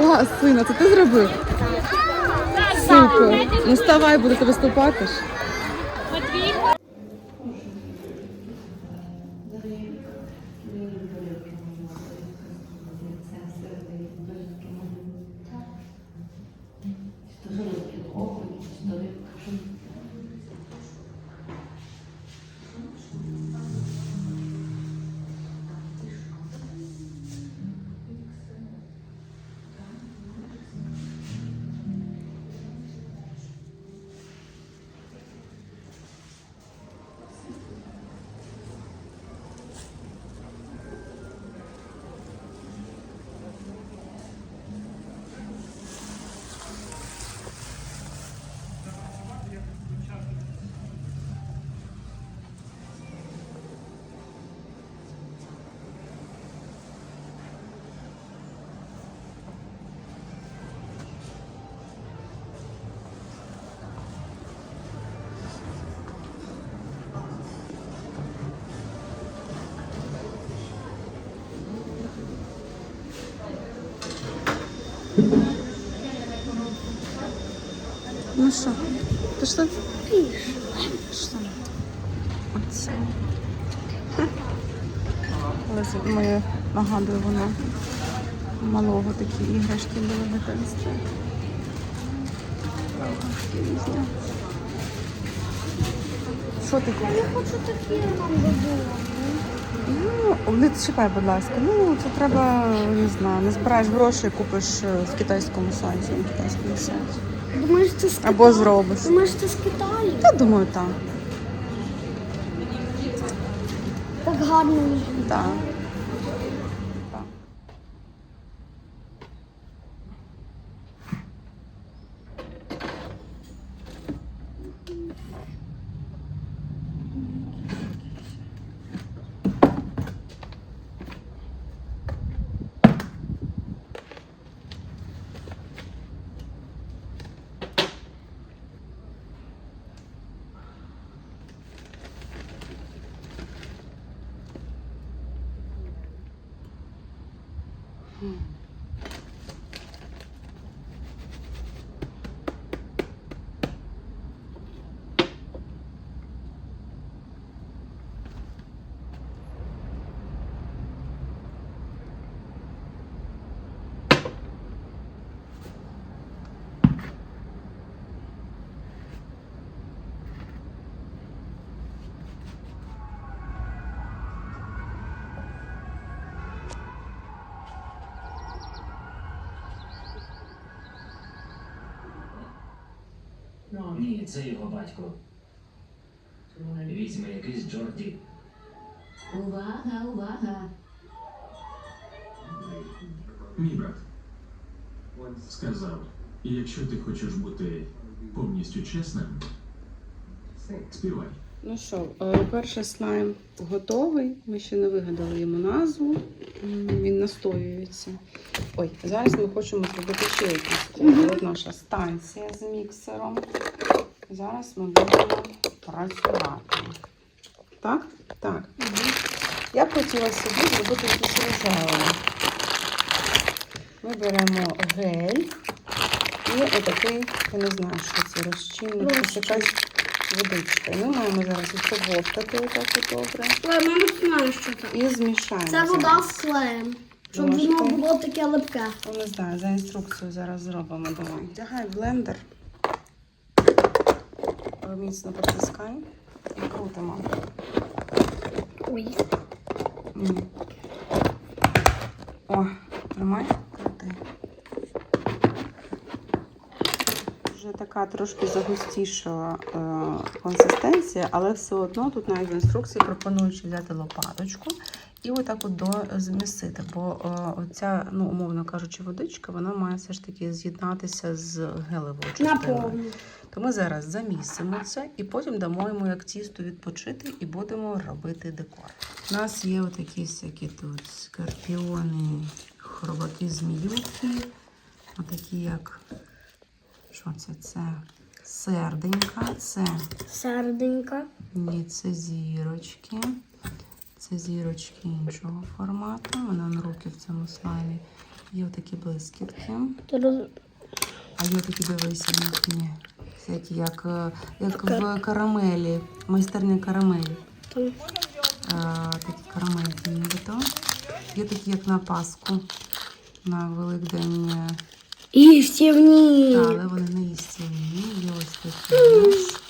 Клас, сина, це ти зробив? Супер. Ну ставай, будете виступати ж. Ну що, пішли? Пішли. Оце. Але моє нагадує воно малого такі іграшки були в дитинстві. Що хочеш? Я хочу такі. Ну, не чекай, будь ласка. Ну, це треба, не знаю, не збираєш гроші, купиш е, в китайському сайті, на китайському сайті. Думаєш, це з Або Китаю? зробиш. Думаєш, це з Китаю? Та думаю, так. Так гарно. Так. Так. Ні, це його батько. Візьме якийсь Джорді. Увага, увага! Мій брат сказав, якщо ти хочеш бути повністю чесним, співай. Ну що, е, перший слайм готовий. Ми ще не вигадали йому назву. Він настоюється. Ой, зараз ми хочемо зробити ще якийсь. От наша станція з міксером. Зараз ми будемо працювати. Так? Так. Я б хотіла собі зробити якийсь рожевий. Ми беремо гель і отакий, я не знаю, що це розчинник, якась водичка. І ми маємо зараз відпововтати отак от добре. Але ми не знаємо, що це. І змішаємо. Це вода зараз. з клеєм. Щоб Ложкою. воно було таке липке. Ну, не знаю, за інструкцією зараз зробимо. Давай. Вдягай блендер. Міцно потискай і крутимо. Ой. М. О, тримай, крути. Вже така трошки загустішала е, консистенція, але все одно тут навіть в інструкції пропонують взяти лопаточку і отак от до змісити. Бо е, оця, ну, умовно кажучи, водичка, вона має все ж таки з'єднатися з гелевою частиною. То ми зараз замісимо це і потім дамо йому як тісто відпочити і будемо робити декор. У нас є отакі всякі тут скорпіони, хробаки, зміюки, отакі як що це? Це серденька, це Серденька. ні, це зірочки. Це зірочки іншого формату. Вона на руки в цьому слаймі Є отакі блискітки. А є такі дивися їхні. Всякі, як, е, як в карамелі, майстерня карамелі. А, такі карамельки нібито. Є такі, як на Пасху, на Великдень. Е, І всівні. Та, але вони не їстівні. Є ось такі. теж.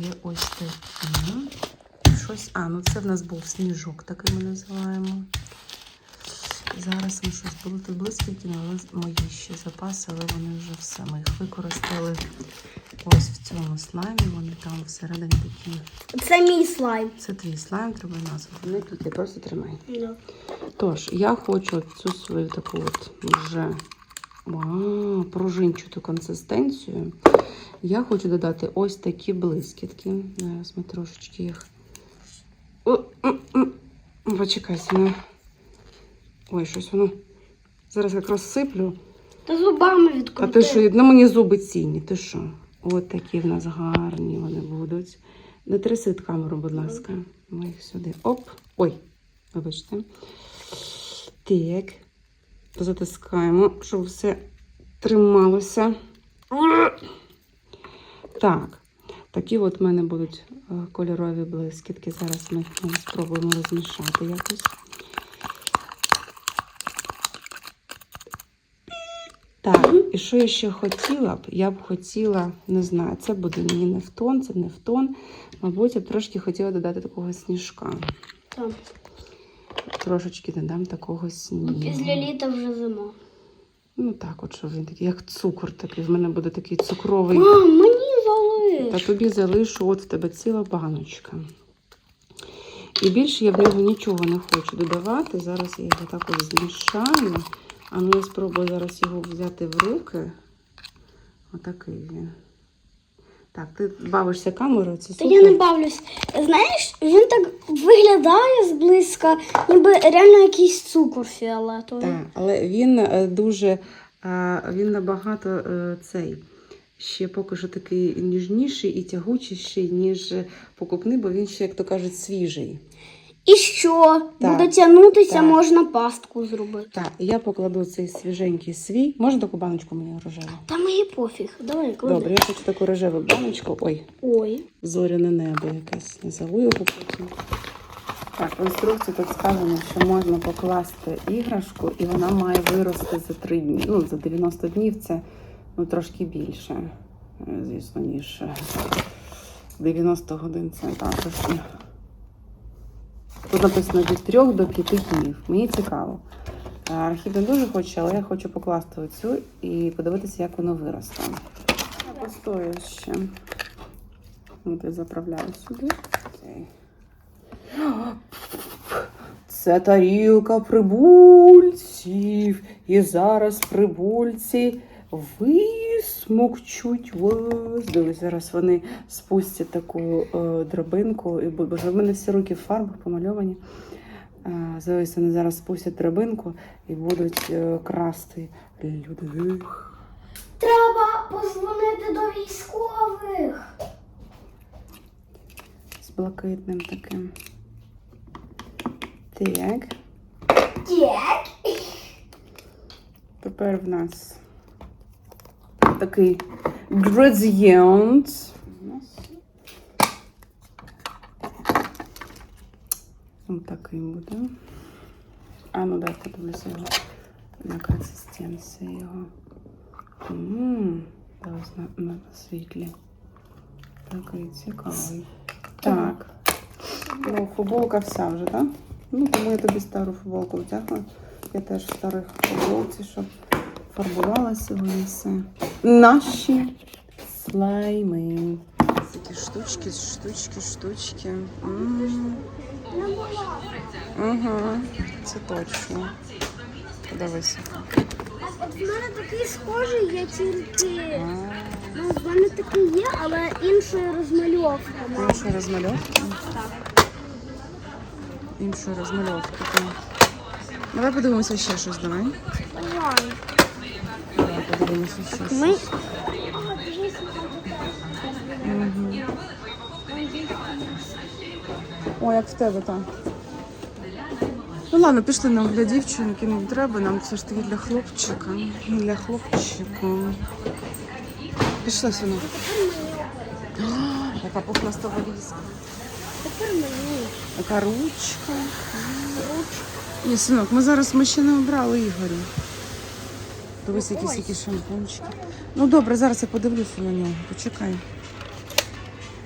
Є ось такі. Щось. А, ну це в нас був сніжок, такий ми називаємо. Зараз ми щось були тут блискітки, але мої ще запаси, але вони вже все. Ми їх використали ось в цьому слаймі. Вони там всередині такі. Це мій слайм. Це твій слайм, треба назву. Вони тут я просто тримай. Да. Тож, я хочу цю свою таку от вже вау, пружинчату консистенцію. Я хочу додати ось такі блискітки. Зараз ми трошечки їх. Почекайте, ну. Ой, щось воно. Зараз якраз сиплю. Та зубами А ти що, на мені зуби цінні, ти що? От такі в нас гарні вони будуть. Не тряси камеру, будь ласка. Ми їх сюди. Оп. Ой, вибачте. Так. Затискаємо, щоб все трималося. Так. Такі от в мене будуть е, кольорові блискітки. Зараз ми спробуємо розмішати якось. Так, і що я ще хотіла б? Я б хотіла, не знаю, це буде мені не в тон, це не в тон. Мабуть, я б трошки хотіла додати такого сніжка. Там. Трошечки додам такого снігу. Після літа вже зима. Ну так, от що він такий, як цукор такий. В мене буде такий цукровий. Мам, мені Та залиш. тобі залишу, от в тебе ціла баночка. І більше я в нього нічого не хочу додавати. Зараз я його так ось змішаю. А ну я спробую зараз його взяти в руки. Отакий він. Так, ти бавишся камерою, це Та супер. я не бавлюсь. Знаєш, він так виглядає зблизька, ніби реально якийсь цукор фіолетовий. Так, але він е, дуже, е, він набагато е, цей. Ще поки що такий ніжніший і тягучіший, ніж покупний, бо він ще, як то кажуть, свіжий. І що? Так. Буде тягнутися, Так. можна пастку зробити. Так, і я покладу цей свіженький свій. Можна таку баночку мені рожеву? Та мені пофіг. Давай, клади. Добре, я хочу таку рожеву баночку. Ой, Ой. зоряне небо якесь. Назову його потім. Так, в інструкції тут сказано, що можна покласти іграшку, і вона має вирости за 3 дні. Ну, за 90 днів це ну, трошки більше, е, звісно, ніж е, 90 годин. Це також. Тут написано від 3 до 5 днів. Мені цікаво. Е, Архів не дуже хоче, але я хочу покласти оцю і подивитися, як воно виросте. Я постою ще. От заправляю сюди. Окей. Це тарілка прибульців. І зараз прибульці висмокчуть вас. Дивись, зараз вони спустять таку е, драбинку. І, боже, в мене всі руки в фарбах помальовані. Е, Дивись, вони зараз спустять драбинку і будуть е, красти людей. Треба позвонити до військових. З блакитним таким. Так. Так. Тепер в нас такий градієнт. У нас Ось такий буде. А ну дай подивлюся його на консистенцію його. М, Зараз на, на світлі. Такий цікавий. Так. Ну, футболка вся вже, так? Ну, тому я тобі стару футболку втягла. Я теж в старих футболці, щоб фарбувалося вони все. Наші слайми. Такі штучки, штучки, штучки. М. Угу, це точно. Подивися. От в мене такий схожий є тільки. Ну, в мене такий є, але. Іншої розмальовки. Іншої розмальовки. так. Давай подивимося ще щось, давай. Давай. Подивимося щось. Ми О, як в тебе там. Ну ладно, пішли нам для дівчинки, не треба, нам це ж таки для хлопчика. Для хлопчика. Пішли, синок. А, Яка пухнаста валізка. Тепер мені. Яка ручка. Ні, синок, ми зараз ми ще не обрали Ігорю. Дивись, якісь які шампунчики. Ну добре, зараз я подивлюся на нього. Почекай.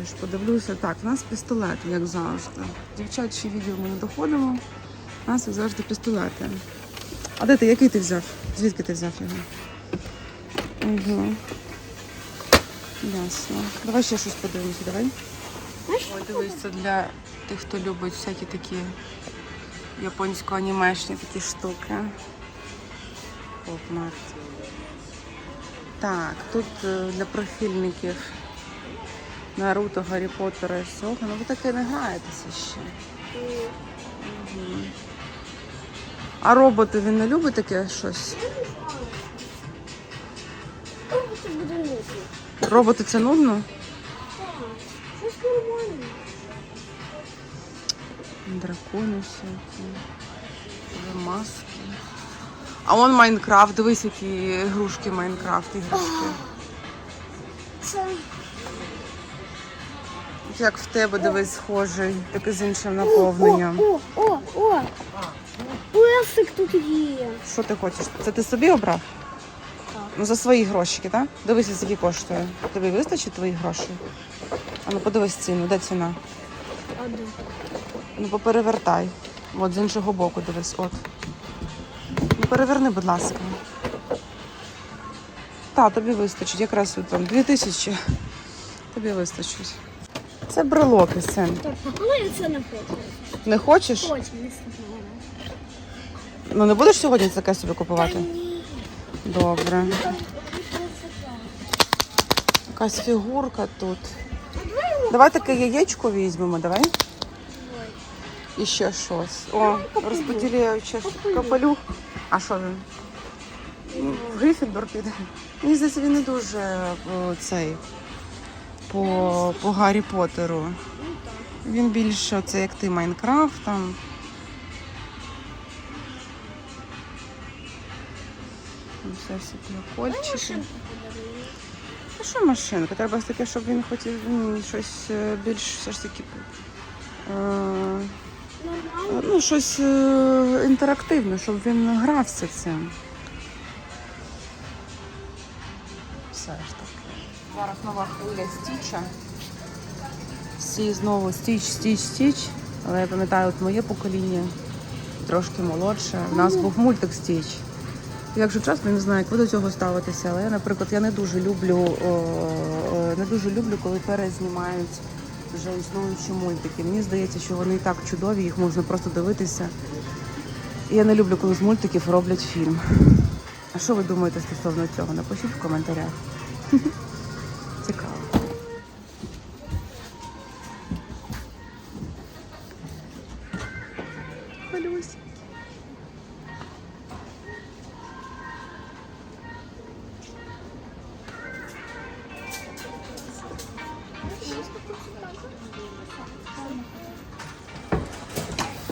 Я ж подивлюся. Так, у нас пістолет, як завжди. Дівчачі відео ми не доходимо. У нас як завжди пістолети. А де ти? Який ти взяв? Звідки ти взяв його? Угу. Ясно. Давай ще щось подивимося, давай. Ой, дивись, це для тих, хто любить всякі такі японсько-анімешні такі штуки. Попмарт. Так, тут е, для прихильників Наруто, Гаррі Поттера і всього. Ну ви таке не граєтеся ще. Мгм. А роботи він не любить таке щось? Це буде нити. Роботи це нудно? Щось нормальне. Дракони всякі, маски. А он Майнкрафт, дивись, які ігрушки Майнкрафт, іграшки. Як в тебе дивись схожий, таке з іншим наповненням. О, о, о! Песик тут є. Що ти хочеш? Це ти собі обрав? Ну за свої грошики, так? Дивися, скільки коштує. Тобі вистачить твоїх грошей? А ну подивись ціну, де ціна? А де? Ну поперевертай. От з іншого боку дивись, от. Ну переверни, будь ласка. Так, тобі вистачить. Якраз от там дві тисячі. Тобі вистачить. Це брелоки, син. Так, але я це не хочу. Не хочеш? Хочу, не. Ну не будеш сьогодні таке собі купувати? Ні. Добре. Якась фігурка тут. Давай таке яєчко візьмемо, давай. І ще щось. О, розподіляючи капелюх. А що він? В Грифіндор піде. Мені здається, він не дуже о, цей по, по Гаррі Поттеру. Він більше це як ти Майнкрафт там. Все всі прикольчики. А що машинка? Треба таке, щоб він хотів щось е, більш все ж таки. Е, ну, щось е, інтерактивне, щоб він грався цим. Все ж таки. Зараз нова хвиля стіча. Всі знову стіч, стіч, стіч. Але я пам'ятаю, от моє покоління трошки молодше. У нас був мультик стіч. Якщо чесно, не знаю, як ви до цього ставитеся, але я, наприклад, я не дуже люблю, о, не дуже люблю, коли перезнімають вже існуючі мультики. Мені здається, що вони і так чудові, їх можна просто дивитися. І я не люблю, коли з мультиків роблять фільм. А що ви думаєте стосовно цього? Напишіть в коментарях.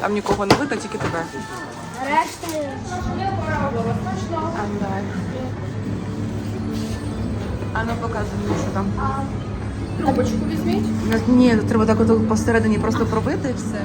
Там нікого не видно, тільки тебе. Решта. А, ну показуй мені, що там. Трубочку візьміть. Ні, треба так от посередині просто пробити і все.